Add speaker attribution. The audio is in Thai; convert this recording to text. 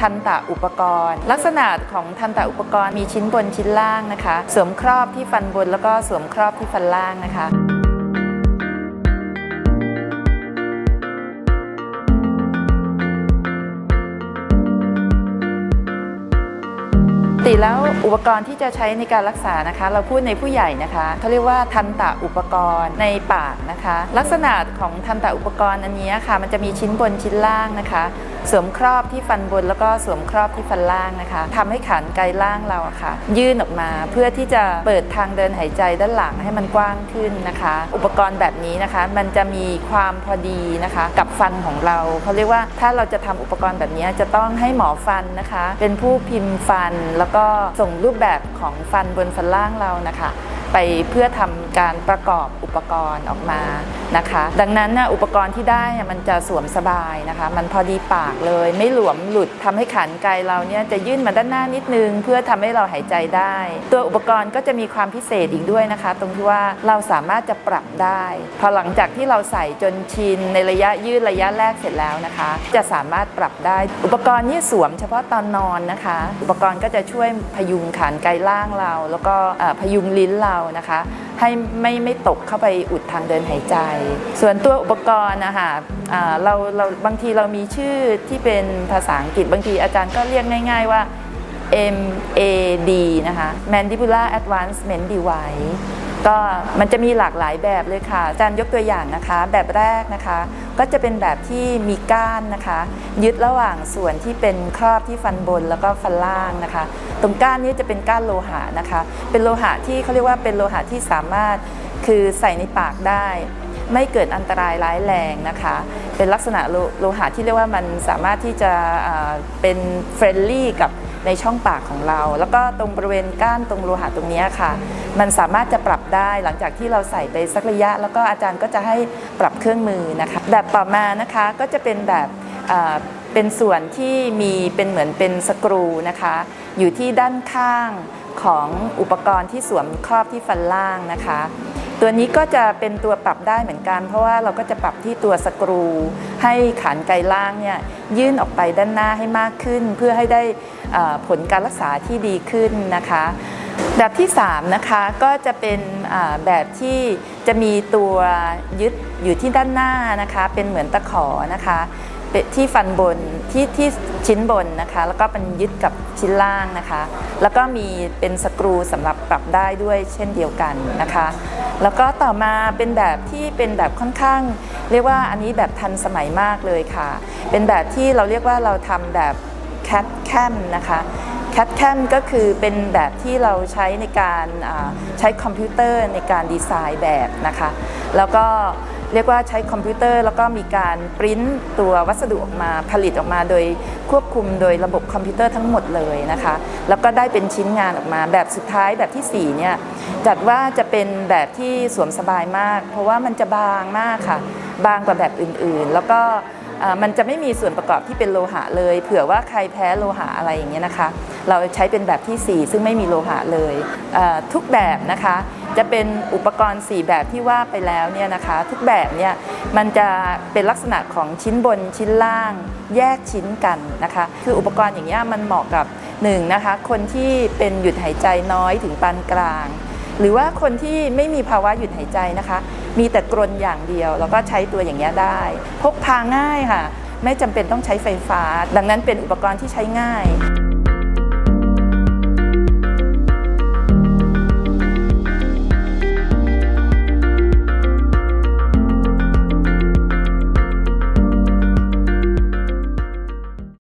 Speaker 1: ทันตะอุปกรณ์ ลักษณะของทันตะอุปกรณ์มีชิ้นบนชิ้นล่างนะคะ สวมครอบที่ฟันบนแล้วก็สวมครอบที่ฟันล่างนะคะ ติแล้วอุปกรณ์ที่จะใช้ในการรักษานะคะ เราพูดในผู้ใหญ่นะคะเขาเรียกว่าทันตะอุปกรณ์ในปากนะคะ ลักษณะของทันตะอุปกรณ์อันนี้ค่ะ มันจะมีชิ้นบนชิ้นล่างนะคะสวมครอบที่ฟันบนแล้วก็สวมครอบที่ฟันล่างนะคะทำให้ขานไกลล่างเราอะค่ะ ยื่นออกมาเพื่อที่จะเปิดทางเดินหายใจด้านหลังให้มันกว้างขึ้นนะคะ อุปกรณ์แบบนี้นะคะ มันจะมีความพอดีนะคะ กับฟันของเราเขาเรียกว่าถ้าเราจะทำอุปกรณ์แบบนี้จะต้องให้หมอฟันนะคะ เป็นผู้พิมพ์ฟันแล้วก็ก็ส่งรูปแบบของฟันบนฟันล่างเรานะคะ ไปเพื่อทำการประกอบอุปกรณ์ออกมานะคะ ดังนั้นนะอุปกรณ์ที่ได้มันจะสวมสบายนะคะ มันพอดีปากเลย ไม่หลวมหลุดทำให้ขานไกเราเนี่ยจะยื่นมาด้านหน้านิดนึง เพื่อทำให้เราหายใจได้ ตัวอุปกรณ์ก็จะมีความพิเศษอีกด้วยนะคะ ตรงที่ว่าเราสามารถจะปรับได้ พอหลังจากที่เราใส่จนชินในระยะยืดระยะแรกเสร็จแล้วนะคะ จะสามารถปรับได้ อุปกรณ์นี่สวมเฉพาะตอนนอนนะคะ อุปกรณ์ก็จะช่วยพยุงขานไกลล่างเรา แล้วก็พยุงลิ้นเรานะคะ ให้ไม่ไม่ตกเข้าไปอุดทางเดินหายใจ ส่วนตัวอุปกรณ์นะคะเราเราบางทีเรามีชื่อที่เป็นภาษาอังกฤษบางทีอาจารย์ก็เรียกง่าย ๆ ว่า MAD นะคะ Mandibular Advancement Device ก็มันจะมีหลากหลายแบบเลยค่ะอาจารย์ยกตัวอย่างนะคะ แบบแรกนะคะ ก็จะเป็นแบบที่มีก้านนะคะ ยึดระหว่างส่วนที่เป็นครอบที่ฟันบนแล้วก็ฟันล่างนะคะ ตรงก้านนี้จะเป็นก้านโลหะนะคะ เป็นโลหะที่เขาเรียกว่าเป็นโลหะที่สามารถคือใส่ในปากได้ ไม่เกิดอันตรายร้ายแรงนะคะ เป็นลักษณะโลโลหะที่เรียกว่ามันสามารถที่จะเป็นเฟรนลี่กับ ในช่องปากของเรา แล้วก็ตรงบริเวณก้านตรงโลหะตรงนี้ค่ะ มันสามารถจะปรับได้หลังจากที่เราใส่ไปสักระยะ แล้วก็อาจารย์ก็จะให้ปรับเครื่องมือนะคะ แบบต่อมานะคะก็จะเป็นแบบเป็นส่วนที่มีเป็นเหมือนเป็นสกรูนะคะ อยู่ที่ด้านข้างของอุปกรณ์ที่สวมครอบที่ฟันล่างนะคะ ตัวนี้ก็จะเป็นตัวปรับได้เหมือนกัน เพราะว่าเราก็จะปรับที่ตัวสกรู ให้ขานไกลล่างเนี่ยยื่นออกไปด้านหน้าให้มากขึ้น เพื่อให้ได้ผลการรักษาที่ดีขึ้นนะคะ แบบที่3นะคะก็จะเป็นแบบที่จะมีตัวยึดอยู่ที่ด้านหน้านะคะ เป็นเหมือนตะขอนะคะ ที่ฟันบนที่ที่ชิ้นบนนะคะ แล้วก็เป็นยึดกับชิ้นล่างนะคะ แล้วก็มีเป็นสกรูสำหรับปรับได้ด้วยเช่นเดียวกันนะคะ แล้วก็ต่อมาเป็นแบบที่เป็นแบบค่อนข้าง เรียกว่าอันนี้แบบทันสมัยมากเลยค่ะ เป็นแบบที่เราเรียกว่าเราทำแบบ CAD CAM นะคะ CAD CAM ก็คือเป็นแบบที่เราใช้ในการใช้คอมพิวเตอร์ในการดีไซน์แบบนะคะ แล้วก็ เรียกว่าใช้คอมพิวเตอร์ แล้วก็มีการปริ้นตัววัสดุออกมาผลิตออกมา โดยควบคุมโดยระบบคอมพิวเตอร์ทั้งหมดเลยนะคะ แล้วก็ได้เป็นชิ้นงานออกมา แบบสุดท้ายแบบที่4เนี่ยจัดว่าจะเป็นแบบที่สวมสบายมาก เพราะว่ามันจะบางมากค่ะ บางกว่าแบบอื่นๆ แล้วก็มันจะไม่มีส่วนประกอบที่เป็นโลหะเลย เผื่อว่าใครแพ้โลหะอะไรอย่างเงี้ยนะคะ เราใช้เป็นแบบที่ 4 ซึ่งไม่มีโลหะเลยทุกแบบนะคะ จะเป็นอุปกรณ์ 4 แบบที่ว่าไปแล้วเนี่ยนะคะทุกแบบเนี่ยมันจะเป็นลักษณะของชิ้นบนชิ้นล่างแยกชิ้นกันนะคะคืออุปกรณ์อย่างเงี้ยมันเหมาะกับหนึ่งนะคะคนที่เป็นหยุดหายใจน้อยถึงปานกลาง หรือว่าคนที่ไม่มีภาวะหยุดหายใจนะคะ มีแต่กรนอย่างเดียว แล้วก็ใช้ตัวอย่างเงี้ยได้ พกพาง่ายค่ะ ไม่จำเป็นต้องใช้ไฟฟ้า ดังนั้นเป็นอุปกรณ์ที่ใช้ง่าย